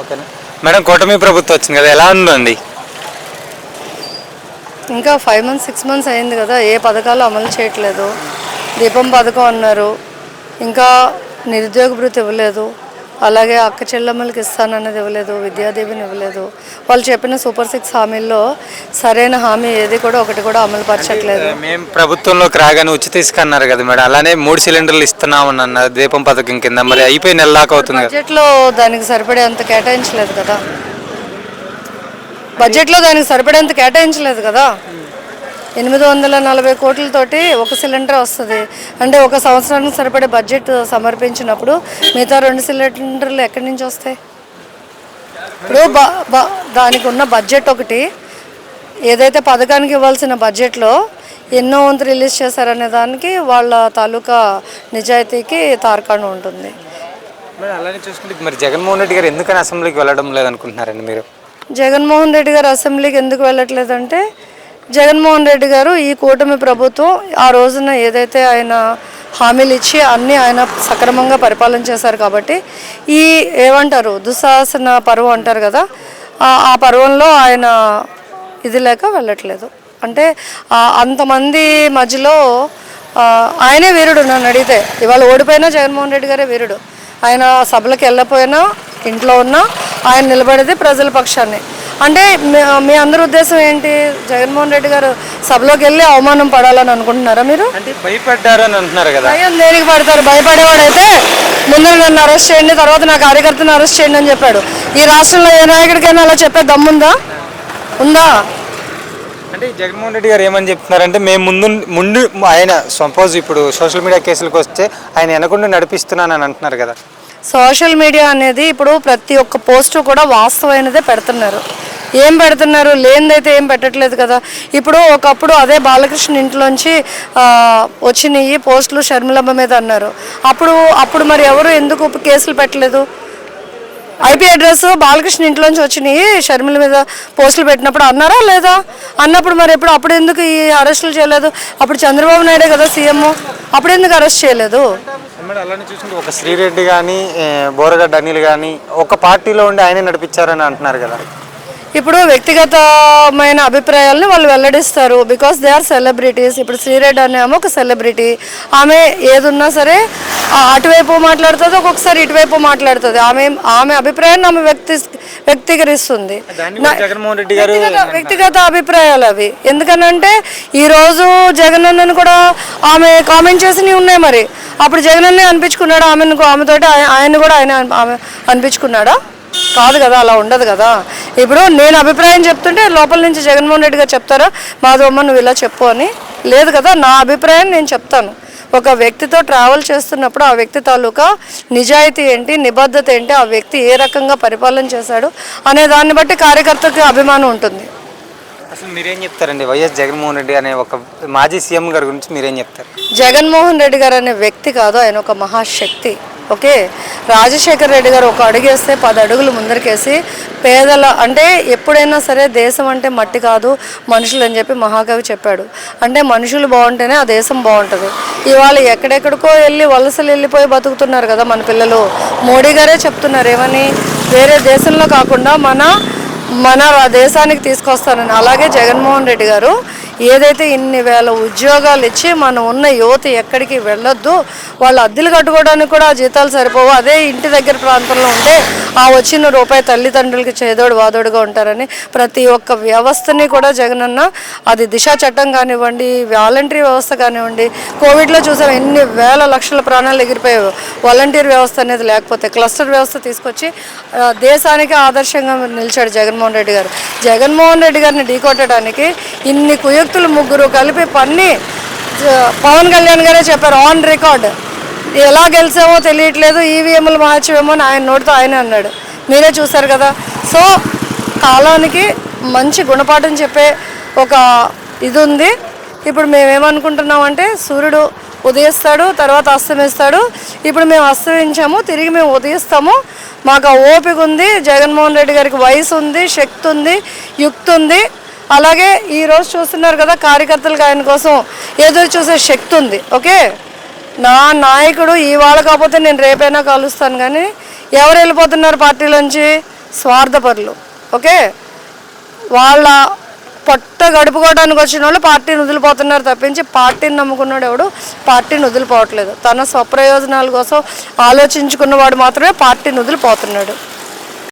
ఓకేనా? మేడం కూటమి ప్రభుత్వం వచ్చింది కదా ఎలా ఉందండి? ఇంకా ఫైవ్ మంత్స్ సిక్స్ మంత్స్ అయింది కదా ఏ పథకాలు అమలు చేయట్లేదు. దీపం పథకం అన్నారు. ఇంకా నిరుద్యోగ భృతి ఇవ్వలేదు. అలాగే అక్క చెల్లెమ్మలకి ఇస్తానన్నది ఇవ్వలేదు విద్యాదీవెని ఇవ్వలేదు. వాళ్ళు చెప్పిన సూపర్ సిక్స్ హామీల్లో సరైన హామీ ఏది కూడా ఒకటి కూడా అమలు పరచట్లేదు మేము ప్రభుత్వంలోకి రాగానే ఉచిత ఇసుక అన్నారు కదా మేడం. అలానే మూడు సిలిండర్లు ఇస్తున్నామని అన్నారు దీపం పథకం కింద. మరి అయిపోయి నెల దాకా అవుతుంది బడ్జెట్లో దానికి సరిపడేంత కేటాయించలేదు కదా. బడ్జెట్లో దానికి సరిపడేంత కేటాయించలేదు కదా. ఎనిమిది వందల నలభై కోట్లతోటి ఒక సిలిండర్ వస్తుంది. అంటే ఒక సంవత్సరానికి సరిపడే బడ్జెట్ సమర్పించినప్పుడు మిగతా రెండు సిలిండర్లు ఎక్కడి నుంచి వస్తాయి? ఇప్పుడు బ- బ- దానికి ఉన్న బడ్జెట్ ఒకటి. ఏదైతే పథకానికి ఇవ్వాల్సిన బడ్జెట్లో ఎన్నో వంతు రిలీజ్ చేశారనే దానికి వాళ్ళ తాలూకా నిజాయితీకి తార్కాణం ఉంటుంది. మేడం అలానే చూసుకుంటే మరి జగన్మోహన్ రెడ్డి గారు ఎందుకని అసెంబ్లీకి వెళ్ళడం లేదనుకుంటున్నారండి మీరు? జగన్మోహన్ రెడ్డి గారు అసెంబ్లీకి ఎందుకు వెళ్ళట్లేదంటే జగన్మోహన్ రెడ్డి గారు ఈ కూటమి ప్రభుత్వం ఆ రోజున ఏదైతే ఆయన హామీలు ఇచ్చి అన్నీ ఆయన సక్రమంగా పరిపాలన చేశారు కాబట్టి ఈ ఏమంటారు దుశాసన పర్వం అంటారు కదా ఆ- పర్వంలో ఆయన ఇది లేక వెళ్ళట్లేదు. అంటే అంతమంది మధ్యలో ఆయనే వీరుడు నన్ను అడిగితే ఇవాళ ఓడిపోయినా జగన్మోహన్ రెడ్డి గారే వీరుడు. ఆయన సభలకు వెళ్ళకపోయినా ఇంట్లో ఉన్నా ఆయన నిలబడేది ప్రజల పక్షాన్ని. అంటే మీ- అందరి ఉద్దేశం ఏంటి? జగన్మోహన్ రెడ్డి గారు సభలోకి వెళ్ళి అవమానం పడాలని అనుకుంటున్నారా మీరు? అంటే భయపడ్డారు అని అంటున్నారు కదా. భయం దేనికి పడతారు? భయపడేవాడైతే ముందు నన్ను అరెస్ట్ చేయండి తర్వాత నా కార్యకర్తను అరెస్ట్ చేయండి అని చెప్పాడు. ఈ రాష్ట్రంలో ఏ నాయకుడికైనా అలా చెప్పే దమ్ముందా? ఉందా? అంటే జగన్మోహన్ రెడ్డి గారు ఏమని చెప్తున్నారంటే మేము ముందు ముందు ఆయన సపోజ్ ఇప్పుడు సోషల్ మీడియా కేసులకు వస్తే ఆయన వెనకుండా నడిపిస్తున్నానని అంటున్నారు కదా. సోషల్ మీడియా అనేది ఇప్పుడు ప్రతి ఒక్క పోస్టు కూడా వాస్తవమైనదే పెడుతున్నారు. ఏం పెడుతున్నారు? లేనిదైతే ఏం పెట్టట్లేదు కదా. ఇప్పుడు ఒకప్పుడు అదే బాలకృష్ణ ఇంట్లోంచి వచ్చినాయి పోస్టులు షర్మిలమ్మ మీద అన్నారు. అప్పుడు అప్పుడు మరి ఎవరు ఎందుకు కేసులు పెట్టలేదు? ఐపీ అడ్రస్ బాలకృష్ణ ఇంట్లోంచి వచ్చినాయి షర్మిల మీద పోస్టులు పెట్టినప్పుడు అన్నారా లేదా? అన్నప్పుడు మరి ఎప్పుడు అప్పుడు ఎందుకు ఈ అరెస్టులు చేయలేదు? అప్పుడు చంద్రబాబు నాయుడే కదా సీఎం. అప్పుడు ఎందుకు అరెస్ట్ చేయలేదు? మేడం అలానే చూసుకుంటే ఒక శ్రీరెడ్డి కానీ బోరగడ్డ అనిల్ కానీ ఒక పార్టీలో ఉండి ఆయనే నడిపించారని అంటున్నారు కదా. ఇప్పుడు వ్యక్తిగతమైన అభిప్రాయాలను వాళ్ళు వెల్లడిస్తారు. బికాస్ దే ఆర్ సెలబ్రిటీస్ ఇప్పుడు శ్రీరెడ్డి అనే ఆమె ఒక సెలబ్రిటీ ఆమె ఏదున్నా సరే అటువైపు మాట్లాడుతుంది ఒక్కొక్కసారి ఇటువైపు మాట్లాడుతుంది. ఆమె ఆమె అభిప్రాయాన్ని ఆమె వ్యక్తి వ్యక్తీకరిస్తుంది. వ్యక్తిగత అభిప్రాయాలు అవి. ఎందుకనంటే ఈరోజు జగన్ అన్నను కూడా ఆమె కామెంట్ చేసి ఉన్నాయి మరి. అప్పుడు జగన్ అన్నే అనిపించుకున్నాడు? ఆమెను ఆమెతోటి ఆయ- ఆయన కూడా ఆయన అనిపించుకున్నాడా? కాదు కదా అలా ఉండదు కదా. ఇప్పుడు నేను అభిప్రాయం చెప్తుంటే లోపల నుంచి జగన్మోహన్ రెడ్డి గారు చెప్తారా మాధవమ్మ నువ్వు ఇలా చెప్పు అని. లేదు కదా నా అభిప్రాయం నేను చెప్తాను. ఒక వ్యక్తితో ట్రావెల్ చేస్తున్నప్పుడు ఆ వ్యక్తి తాలూకా నిజాయితీ ఏంటి నిబద్ధత ఏంటి ఆ వ్యక్తి ఏ రకంగా పరిపాలన చేశాడు అనే దాన్ని బట్టి కార్యకర్తకి అభిమానం ఉంటుంది. అసలు మీరేం చెప్తారండి? వైఎస్ జగన్మోహన్ రెడ్డి అనే ఒక మాజీ సీఎం గారి గురించి మీరేం చెప్తారు? జగన్మోహన్ రెడ్డి గారు అనే వ్యక్తి కాదు ఆయన ఒక మహాశక్తి. ఓకే. రాజశేఖర్ రెడ్డి గారు ఒక అడుగేస్తే పది అడుగులు ముందరికేసి పేదల అంటే ఎప్పుడైనా సరే దేశం అంటే మట్టి కాదు మనుషులు అని చెప్పి మహాకవి చెప్పాడు. అంటే మనుషులు బాగుంటేనే ఆ దేశం బాగుంటుంది. ఇవాళ ఎక్కడెక్కడికో వెళ్ళి వలసలు వెళ్ళిపోయి బతుకుతున్నారు కదా మన పిల్లలు. మోడీ గారే చెప్తున్నారు ఏమని? వేరే దేశంలో కాకుండా మన మన దేశానికి తీసుకొస్తానని. అలాగే జగన్మోహన్ రెడ్డి గారు ఏదైతే ఇన్ని వేల ఉద్యోగాలు ఇచ్చి మనం ఉన్న యువత ఎక్కడికి వెళ్ళొద్దు వాళ్ళు అద్దెలు కట్టుకోవడానికి కూడా ఆ జీతాలు సరిపోవు. అదే ఇంటి దగ్గర ప్రాంతంలో ఉంటే ఆ వచ్చిన రూపాయి తల్లిదండ్రులకి చేదోడు వాదోడుగా ఉంటారని ప్రతి ఒక్క వ్యవస్థని కూడా జగనన్న అది దిశ చట్టం కానివ్వండి వాలంటరీ వ్యవస్థ కానివ్వండి కోవిడ్లో చూసాం ఎన్ని వేల లక్షల ప్రాణాలు ఎగిరిపోయావు. వాలంటీర్ వ్యవస్థ అనేది లేకపోతే క్లస్టర్ వ్యవస్థ తీసుకొచ్చి దేశానికి ఆదర్శంగా నిలిచాడు జగన్మోహన్ రెడ్డి గారు. జగన్మోహన్ రెడ్డి గారిని ఢీకొట్టడానికి ఇన్ని కుయుక్తులు ముగ్గురు కలిపి పన్ని పవన్ కళ్యాణ్ గారే చెప్పారు ఆన్ రికార్డ్ ఎలా గెలిచామో తెలియట్లేదు ఈవీఎంలు మార్చేమో అని ఆయన నోటితో ఆయన అన్నాడు. మీరే చూశారు కదా. సో కాలానికి మంచి గుణపాఠం చెప్పే ఒక ఇది ఉంది ఇప్పుడు మేమేమనుకుంటున్నామంటే సూర్యుడు ఉదయిస్తాడు తర్వాత అస్తమిస్తాడు. ఇప్పుడు మేము అస్తమించాము తిరిగి మేము ఉదయిస్తాము. మాకు ఆ ఓపిక ఉంది జగన్మోహన్ రెడ్డి గారికి వయసు ఉంది శక్తి ఉంది యుక్తి ఉంది అలాగే ఈరోజు చూస్తున్నారు కదా కార్యకర్తలకు ఆయన కోసం ఎదురు చూసే శక్తి ఉంది ఓకే? నా నాయకుడు ఇవాళ కాకపోతే నేను రేపైనా కలుస్తాను కానీ ఎవరు వెళ్ళిపోతున్నారు పార్టీలోంచి స్వార్థపరులు ఓకే? వాళ్ళ పొట్ట గడుపుకోవడానికి వచ్చిన వాళ్ళు పార్టీని వదిలిపోతున్నారు తప్పించి పార్టీని నమ్ముకున్నాడు ఎవడు? పార్టీని వదిలిపోవట్లేదు. తన స్వప్రయోజనాల కోసం ఆలోచించుకున్నవాడు మాత్రమే పార్టీని వదిలిపోతున్నాడు.